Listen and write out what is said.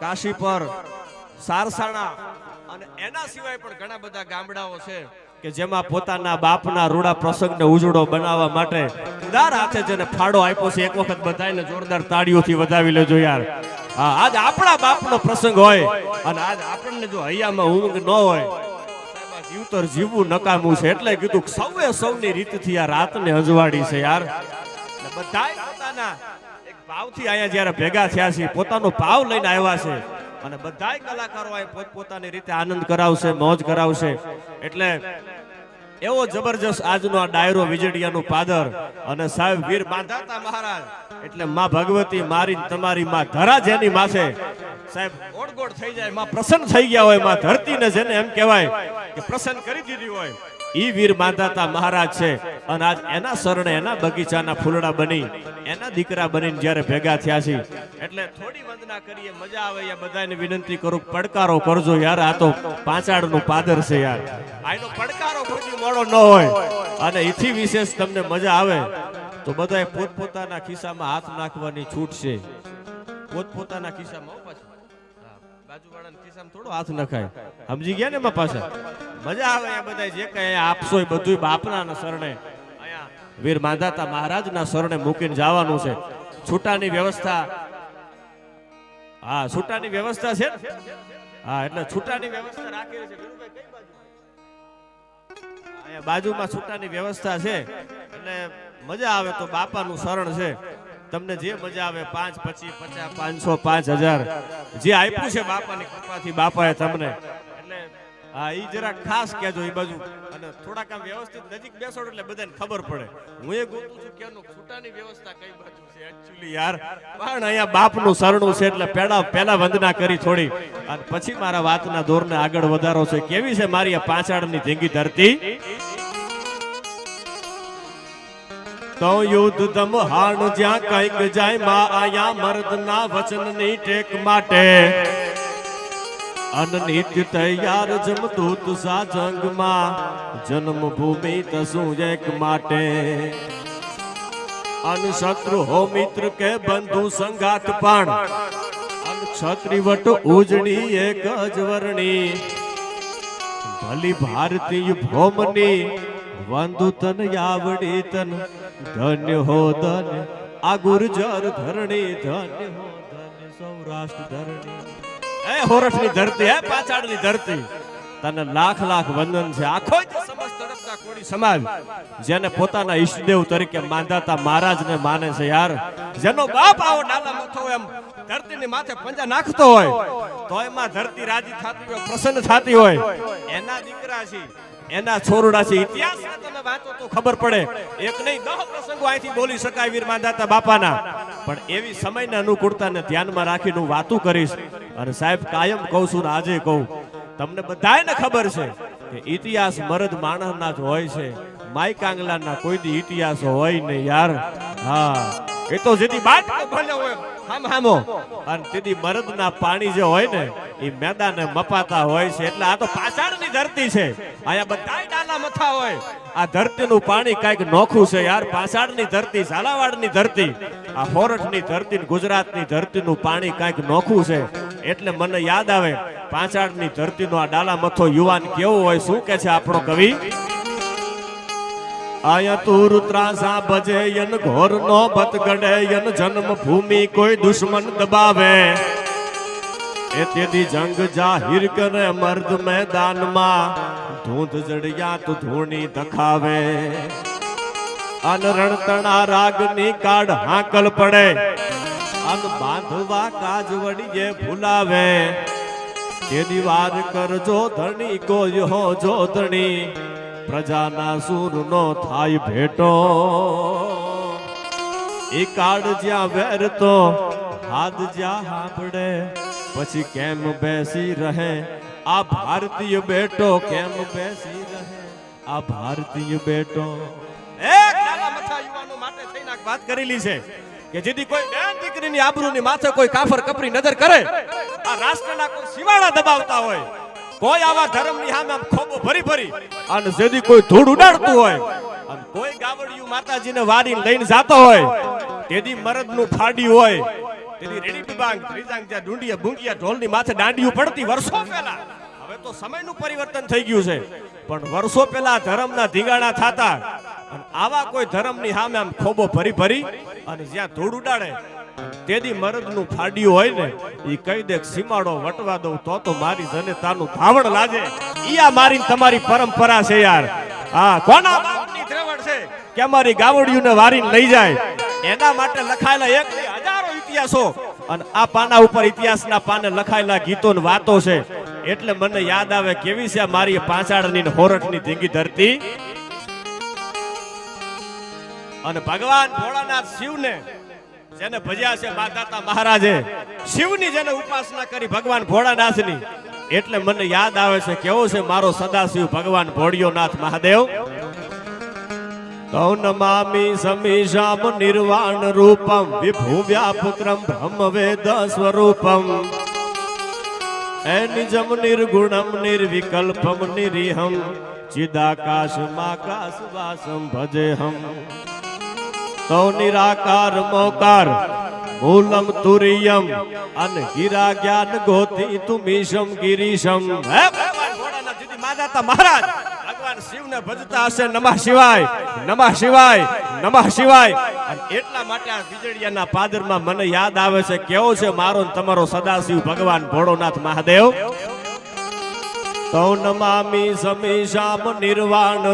કાશી પર સારસાણા અને એના સિવાય પણ ઘણા બધા ગામડાઓ છે કે જેમાં પોતાના બાપના રૂડા પ્રસંગને ઉજળો બનાવવા માટે ઉદાર હાથે જેને ફાળો આપ્યો છે. એક વખત બધાને જોરદાર તાળીઓથી વધાવી લેજો યાર. હા, આજ આપણા બાપનો પ્રસંગ હોય અને આજ આપણને જો હૈયામાં ઊંઘ ન હોય જીવતર જીવવું નકામું છે. એટલે કીધું સૌએ સૌની રીતથી આ રાતને અજવાડી છે યાર. બધા પોતાના ભાવથી અહીંયા જ્યારે ભેગા થયા છે પોતાનો ભાવ લઈને આવ્યા છે. અને બધાય કલાકારો અહીં પોતપોતાની રીતે આનંદ કરાવશે, મોજ કરાવશે. એટલે એવો જબરજસ્ત આજનો આ ડાયરો વીજળિયાનું પાદર અને સાહેબ વીર બાંધાતા મહારાજ. એટલે માં ભગવતી મારી તમારી માં ધરા જેની માથે સાહેબ ઓળગોળ થઈ જાય. માં પ્રસન્ન થઈ ગયા હોય, માં ધરતીને જેને એમ કહેવાય કે પ્રસન્ન કરી દીધી હોય. ઈ વીર બાંધાતા મહારાજ છે. અને આજ એના શરણે એના બગીચાના ફૂલડા બની, એના દીકરા બનીને જ્યારે ભેગા થયા છે એટલે થોડી વંદના કરીએ, મજા આવે યા બધાને વિનંતી કરું, પડકારો કરજો યાર. આ તો પાંચાડનું પાદર છે યાર. આનો પડકારો કોઈ મોડો ન હોય. અને એથી વિશેષ તમને મજા આવે. તો બધાએ પોતપોતાના ખિસ્સામાં હાથ નાખવાની છૂટ છે. પોતપોતાના ખિસ્સામાં પાછું. બાજુવાળાના ખિસ્સામાં થોડો હાથ નખાય. સમજી ગયા ને એમાં પાછા? મજા આવે આ બધા જે કઈ અહીંયા આપશો એ બધું બાપના શરણે. અહીંયા વીર માંધાતા મહારાજના શરણે મૂકીને જવાનું છે. છૂટાની વ્યવસ્થા. હા છૂટાની વ્યવસ્થા છે હા એટલે છૂટાની વ્યવસ્થા રાખેલી છે? અહીંયા બાજુમાં છૂટાની વ્યવસ્થા છે. એટલે મજા આવે તો બાપાનું શરણ છે. તમને જે મજા આવે પાંચ, પચીસ, પચાસ, પાંચસો, પાંચ હજાર. જે આપ્યું છે બાપાની કૃપાથી, બાપાએ તમને. હા એ જરા ખાસ કહેજો એ બાજુ. અને થોડાક આમ વ્યવસ્થિત નજીક બેસો એટલે બધાને ખબર પડે. હું એ ગોતું છું કે એનું છૂટાની વ્યવસ્થા કઈ બાજુ છે? એકચ્યુઅલી યાર, પણ અહીંયા બાપનું શરણું છે એટલે પેલા પેલા વંદના કરી થોડી. અને પછી મારા વાતના દોરને આગળ વધારો છે. કેવી છે મારી આ પાંચાળની ધીંગી ધરતી? તો યુદ્ધ દમ હાણ જ્યાં કંઈક જાય, માં આયા મર્દના વચનની ટેક માટે. અનનિત્ય તૈયાર જમદૂત સા જંગમાં, જન્મભૂમિ તસું એક માટે. અન શત્રુ હો મિત્ર કે બંધુ સંગાત પણ, અન ક્ષત્રિવટ ઉજળી એક અજવરણી વર્ણી. ભલી ભારતીય ભોમની વંદુ તન યાવડી તન, ધન્ય હો ધન, આ ગુર્જર ધરણી ધન્ય હો ધન્ય સૌરાષ્ટ્ર ધરણી. એ હોરઠની ધરતી હે પાછાડની ધરતી. તને લાખ લાખ વંદન છે. આખો સમાજ જેને પોતાના ઈષ્ટદેવ તરીકે માંધાતા મહારાજને માને છે યાર. જેનો બાપ આવો ડાલા મથો એમ ધરતીની માથે પંજા નાખતો હોય, તો એમાં ધરતી રાજી થતી હોય, પ્રસન્ન થતી હોય. એના દીકરા છે. એના છોરડા છે ઇતિહાસ તમે વાંચો તો ખબર પડે. એક નહીં, દહ પ્રસંગો અહીંથી બોલી શકાય વીર માંધાતા બાપાના. પણ એવી સમયના અનુકૂળતાને ધ્યાનમાં રાખીને હું વાતું કરીશ અને સાહેબ કાયમ કહું છું ને આજે કહું, તમને બધાને ખબર છે કે ઇતિહાસ મરદ માણસના જ હોય છે. માઈ કાંગલાના કોઈ દી ઇતિહાસ હોય નહીં યાર. હા. એ તો જેથી બાટ ભલે હોય. હામ, હામો. અને તેથી મરદના પાણી જે હોય ને એ મેદાને મપાતા હોય છે, એટલે આ તો પાછળની ધરતી છે. અહીંયા બધા ડાલા મથા હોય. આ ધરતીનું પાણી કાંઈક નોખું છે યાર, પાછળની ધરતી, ઝાલાવાડની ધરતી. આ હોરઠની ધરતી ગુજરાતની ધરતીનું પાણી કાંઈક નોખું છે, એટલે મને યાદ આવે પાંચાળની ધરતીનો આ ડાલા મથો યુવાન કેવો હોય, શું કે છે આપણો કવિ? આયા તુર ત્રાસા ભજે યન ઘોર નો બત ગડે યન જન્મ ભૂમિ કોઈ દુશ્મન દબાવે. એ તેથી જંગ જાહિર કરે મર્દ મેદાનમાં. ધૂંધ જડિયા તો ધૂણી દખાવે અન રણતણા રાગની કાઢ હાકલ પડે. અન બાંધવા કાજ વડીએ ભૂલાવે. તેની વાર કરજો ધણી હો જો ધણી. પ્રજાના સૂરનો થાય ભેટો. એ કાળ જ્યાં વેરતો હાથ જ્યાં હાંભળે. પછી કેમ બેસી રહે? આ ભારતીય બેટો કેમ બેસી રહે? આ ભારતીય બેટો. એક નાના મથા વાત કરેલી છે કે જેથી કોઈ બેન દીકરીની આબરૂની માથે કોઈ કાફર કપરી નજર કરે, આ રાષ્ટ્રના કોઈ શિવાળા દબાવતા હોય, કોઈ આવા ધર્મની સામે આમ ખોબો ભરી ભરી, અને જેથી કોઈ ધૂળ ઉડાડતું હોય, અને કોઈ ગાવડિયું માતાજીને વારી લઈને જાતો હોય તેદી મરદનું ફાડ્યું હોય તેની રેડી બિબાંગ ત્રીજાંગ જ્યાં ડુંડિયા ભૂંગિયા ઢોલની માથે દાંડિયું પડતી વર્ષો પહેલા. હવે તો સમયનું પરિવર્તન થઈ ગયું છે. પણ વર્ષો પહેલા ધર્મના ધીંગાણા થાતા અને આવા કોઈ ધર્મની સામે આમ ખોબો ભરી ભરી અને જ્યાં ધૂળ ઉડાડે, તેદી મરદનું ફાડ્યું હોય ને એ કહી દે સીમાડો વટવા દઉં તો તો મારી જનેતાનું ધાવણ લાગે આ મારી તમારી પરંપરા છે યાર. હા, કોના બાપની ત્રેવડ છે કે અમારી ગાવડિયુંને વારીને લઈ જાય? એના માટે લખાયેલા એક ઇતિહાસો. અને આ પાના ઉપર ઇતિહાસના પાને લખાયેલા ગીતો વાતો છે. એટલે મને યાદ આવે કેવી છે મારી પાંચાળની ને ધીંગી ધરતી. અને ભગવાન ભોળાનાથ શિવને, જેને ભજ્યા છે માતાતા મહારાજે, શિવની જેને ઉપાસના કરી ભગવાન ભોળાનાથની. એટલે મને યાદ આવે છે કેવો છે મારો સદાશિવ ભગવાન ભોળિયોનાથ મહાદેવ. તૌ નમામી સમીશામ નિર્વાણ રૂપમ, વિભુ વ્યાપુત્રમ બ્રહ્મ વેદ સ્વરૂપમ. એ નિજમ નિર્ગુણમ નિર્વિકલ્પમ નિરીહમ ચિદાકાશમાકાશ વાસમ ભજેહમ. તૌ નિરાકાર મોકાર, મૂલમ તુરિયમ, અન ગિરા જ્ઞાન ગોતી તુમીશમ ગિરીશમ. મહારાજ. ભગવાન શિવને ભજતા હશે. નમઃ શિવાય નમઃ શિવાય નમઃ શિવાય. અને એટલા માટે આ વીજળિયાના પાદરમાં મને યાદ આવે છે, કેવો છે મારો ને તમારો સદાશિવ ભગવાન ભોળોનાથ મહાદેવ. તૌ સમી શામ નિર્વાણ